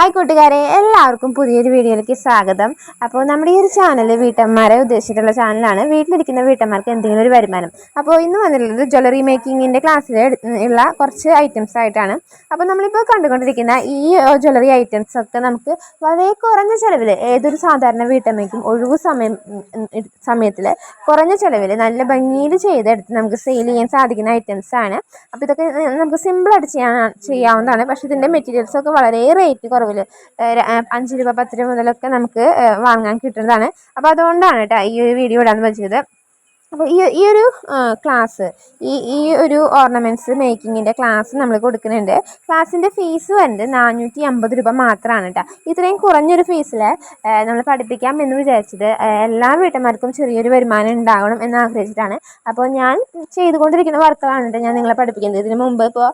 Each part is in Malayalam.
ഹായ് കൂട്ടുകാരെ എല്ലാവർക്കും പുതിയൊരു വീഡിയോയിലേക്ക് സ്വാഗതം. അപ്പോൾ നമ്മുടെ ഈ ഒരു ചാനൽ വീട്ടമ്മമാരെ ഉദ്ദേശിച്ചിട്ടുള്ള ചാനലാണ്. വീട്ടിലിരിക്കുന്ന വീട്ടമ്മമാർക്ക് എന്തെങ്കിലും ഒരു വരുമാനം. അപ്പോൾ ഇന്ന് വന്നിട്ടുള്ളത് ജ്വല്ലറി മേക്കിങ്ങിന്റെ ക്ലാസ്സിൽ ഉള്ള കുറച്ച് ഐറ്റംസ് ആയിട്ടാണ്. അപ്പോൾ നമ്മളിപ്പോൾ കണ്ടുകൊണ്ടിരിക്കുന്ന ഈ ജ്വല്ലറി ഐറ്റംസ് ഒക്കെ നമുക്ക് വളരെ കുറഞ്ഞ ചിലവിൽ ഏതൊരു സാധാരണ വീട്ടമ്മയ്ക്കും ഒഴിവ് സമയം സമയത്തിൽ കുറഞ്ഞ ചിലവിൽ നല്ല ഭംഗിയിൽ ചെയ്തെടുത്ത് നമുക്ക് സെയിൽ ചെയ്യാൻ സാധിക്കുന്ന ഐറ്റംസ് ആണ്. അപ്പോൾ ഇതൊക്കെ നമുക്ക് സിമ്പിളായിട്ട് ചെയ്യാൻ ചെയ്യാവുന്നതാണ്. പക്ഷേ ഇതിന്റെ മെറ്റീരിയൽസൊക്കെ വളരെ റേറ്റ് കുറവിൽ അഞ്ച് രൂപ പത്ത് രൂപ മുതലൊക്കെ നമുക്ക് വാങ്ങാൻ കിട്ടുന്നതാണ്. അപ്പോൾ അതുകൊണ്ടാണ് കേട്ടോ ഈ ഒരു വീഡിയോ ഇടാൻ വെച്ചത് അപ്പോൾ ഈ ഈ ഒരു ക്ലാസ് ഈ ഈ ഒരു ഓർണമെന്റ്സ് മേക്കിങ്ങിന്റെ ക്ലാസ് നമ്മൾ കൊടുക്കുന്നുണ്ട്. ക്ലാസ്സിന്റെ ഫീസ് വരുന്നത് നാനൂറ്റി അമ്പത് രൂപ മാത്രമാണ് കേട്ടോ ഇത്രയും കുറഞ്ഞൊരു ഫീസിൽ നമ്മൾ പഠിപ്പിക്കാം എന്ന് വിചാരിച്ചത് എല്ലാ വീട്ടന്മാർക്കും ചെറിയൊരു വരുമാനം ഉണ്ടാകണം എന്ന് ആഗ്രഹിച്ചിട്ടാണ്. അപ്പോൾ ഞാൻ ചെയ്തുകൊണ്ടിരിക്കുന്ന വർക്കുകളാണ് കേട്ടോ ഞാൻ നിങ്ങളെ പഠിപ്പിക്കുന്നത്. ഇതിന് മുമ്പ് ഇപ്പോൾ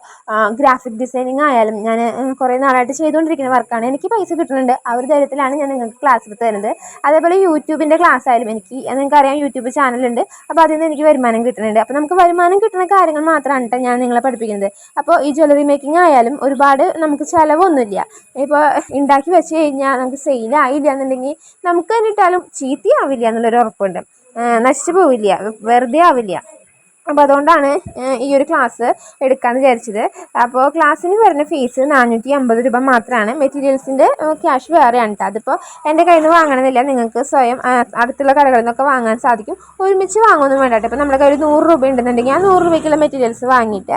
ഗ്രാഫിക് ഡിസൈനിങ് ആയാലും ഞാൻ കുറേ നാളായിട്ട് ചെയ്തുകൊണ്ടിരിക്കുന്ന വർക്കാണ്. എനിക്ക് പൈസ കിട്ടുന്നുണ്ട്. ആ ഒരു ധൈര്യത്തിലാണ് ഞാൻ നിങ്ങൾക്ക് ക്ലാസ് എടുത്ത് തരുന്നത്. അതേപോലെ യൂട്യൂബിന്റെ ക്ലാസ് ആയാലും എനിക്ക് നിങ്ങൾക്കറിയാം യൂട്യൂബ് ചാനലുണ്ട് അപ്പോൾ അതിൽ നിന്ന് എനിക്ക് വരുമാനം കിട്ടുന്നുണ്ട്. അപ്പോൾ നമുക്ക് വരുമാനം കിട്ടുന്ന കാര്യങ്ങൾ മാത്രമാണ് കേട്ടോ ഞാൻ നിങ്ങളെ പഠിപ്പിക്കുന്നത്. അപ്പോൾ ഈ ജ്വല്ലറി മേക്കിംഗ് ആയാലും ഒരുപാട് നമുക്ക് ചിലവൊന്നുമില്ല. ഇപ്പോൾ ഉണ്ടാക്കി വെച്ച് കഴിഞ്ഞാൽ നമുക്ക് സെയിലായില്ല എന്നുണ്ടെങ്കിൽ നമുക്ക് ഇട്ടാലും ചീത്തയാവില്ല എന്നുള്ളൊരു ഉറപ്പുണ്ട്. നശിച്ചു പോവില്ല. വെറുതെ ആവില്ല. അപ്പോൾ അതുകൊണ്ടാണ് ഈ ഒരു ക്ലാസ് എടുക്കാമെന്ന് വിചാരിച്ചത്. അപ്പോൾ ക്ലാസ്സിന് വരുന്ന ഫീസ് നാനൂറ്റി അമ്പത് രൂപ മാത്രമാണ് മെറ്റീരിയൽസിന്റെ ക്യാഷ് വേറെയാണ് കേട്ടോ അതിപ്പോൾ എന്റെ കയ്യിൽ നിന്ന് വാങ്ങണമെന്നില്ല നിങ്ങൾക്ക് സ്വയം അടുത്തുള്ള കടകളിൽ നിന്നൊക്കെ വാങ്ങാൻ സാധിക്കും. ഒരുമിച്ച് വാങ്ങുമെന്നും വേണ്ട കേട്ടോ ഇപ്പോൾ നമ്മുടെ കയ്യിൽ നൂറ് രൂപ ഉണ്ടെന്നുണ്ടെങ്കിൽ ആ നൂറ് രൂപയ്ക്കുള്ള മെറ്റീരിയൽസ് വാങ്ങിയിട്ട്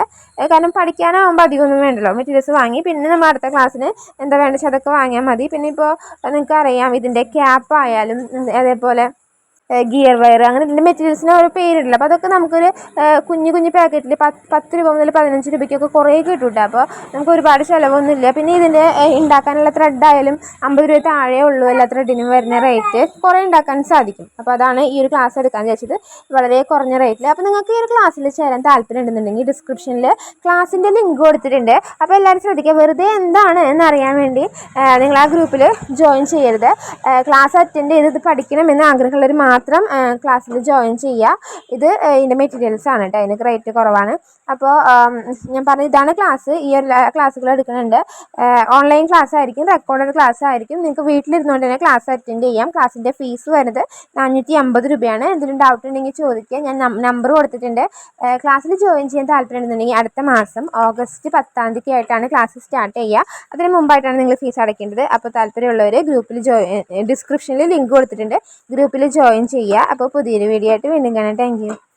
കാരണം പഠിക്കാനാവുമ്പോൾ അധികമൊന്നും വേണ്ടല്ലോ. മെറ്റീരിയൽസ് വാങ്ങി പിന്നെ നമ്മൾ അടുത്ത ക്ലാസ്സിന് എന്താ വേണ്ടത് അതൊക്കെ വാങ്ങിയാൽ മതി. പിന്നെ ഇപ്പോൾ നിങ്ങൾക്ക് അറിയാം ഇതിന്റെ ക്യാപ്പ് ആയാലും അതേപോലെ ഗിയർ വയർ അങ്ങനെ ഇതിന്റെ മെറ്റീരിയൽസിന് ഓരോ പേരിടില്ല അപ്പോൾ അതൊക്കെ നമുക്കൊരു കുഞ്ഞു കുഞ്ഞു പാക്കറ്റിൽ പത്ത് രൂപ മുതൽ പതിനഞ്ച് രൂപയ്ക്കൊക്കെ കുറേ കിട്ടും അപ്പോൾ നമുക്ക് ഒരുപാട് ചിലവൊന്നുമില്ല. പിന്നെ ഇതിന്റെ ഉണ്ടാക്കാനുള്ള ത്രെഡ് ആയാലും അമ്പത് രൂപ താഴെ ഉള്ളൂ എല്ലാ ത്രെഡിനും വരുന്ന റേറ്റ് കുറേ ഉണ്ടാക്കാൻ സാധിക്കും. അപ്പോൾ അതാണ് ഈ ഒരു ക്ലാസ് എടുക്കാൻ വിചാരിച്ചത്. വളരെ കുറഞ്ഞ റേറ്റിൽ അപ്പോൾ നിങ്ങൾക്ക് ഈ ഒരു ക്ലാസ്സിൽ ചേരാൻ താല്പര്യം ഉണ്ടെന്നുണ്ടെങ്കിൽ ഡിസ്ക്രിപ്ഷനിൽ ക്ലാസ്സിന്റെ ലിങ്ക് കൊടുത്തിട്ടുണ്ട്. അപ്പോൾ എല്ലാവരും ശ്രദ്ധിക്കുക. വെറുതെ എന്താണ് എന്നറിയാൻ വേണ്ടി നിങ്ങൾ ആ ഗ്രൂപ്പിൽ ജോയിൻ ചെയ്യരുത്. ക്ലാസ് അറ്റൻഡ് ചെയ്ത് പഠിക്കണം പഠിക്കണമെന്ന് ആഗ്രഹമുള്ളവർ മാത്രം മാത്രം ക്ലാസ്സിൽ ജോയിൻ ചെയ്യുക ഇത് ഇതിന്റെ മെറ്റീരിയൽസ് ആണ് കേട്ടോ അതിന് റേറ്റ് കുറവാണ്. അപ്പോൾ ഞാൻ പറഞ്ഞു ഇതാണ് ക്ലാസ് ഈ എല്ലാ ക്ലാസ്സുകൾ എടുക്കുന്നുണ്ട്. ഓൺലൈൻ ക്ലാസ് ആയിരിക്കും റെക്കോർഡഡ് ക്ലാസ് ആയിരിക്കും. നിങ്ങൾക്ക് വീട്ടിലിരുന്നുകൊണ്ട് തന്നെ ക്ലാസ് അറ്റൻഡ് ചെയ്യാം. ക്ലാസ്സിന്റെ ഫീസ് വരുന്നത് നാനൂറ്റി അമ്പത് രൂപയാണ്. എന്തെങ്കിലും ഡൗട്ട് ഉണ്ടെങ്കിൽ ചോദിക്കുക. ഞാൻ നമ്പർ കൊടുത്തിട്ടുണ്ട്. ക്ലാസ്സിൽ ജോയിൻ ചെയ്യാൻ താല്പര്യം ഉണ്ടെന്നുണ്ടെങ്കിൽ അടുത്ത മാസം ഓഗസ്റ്റ് പത്താം തീയതി ആയിട്ടാണ് ക്ലാസ് സ്റ്റാർട്ട് ചെയ്യുക. അതിന് മുമ്പായിട്ടാണ് നിങ്ങൾ ഫീസ് അടയ്ക്കേണ്ടത്. അപ്പോൾ താല്പര്യമുള്ളവർ ഗ്രൂപ്പിൽ ജോയിൻ ഡിസ്ക്രിപ്ഷനിൽ ലിങ്ക് കൊടുത്തിട്ടുണ്ട്. ഗ്രൂപ്പിൽ ജോയിൻ ചെയ്യുക അപ്പോൾ പുതിയൊരു വീഡിയോ ആയിട്ട് വീണ്ടും കാണാം. താങ്ക്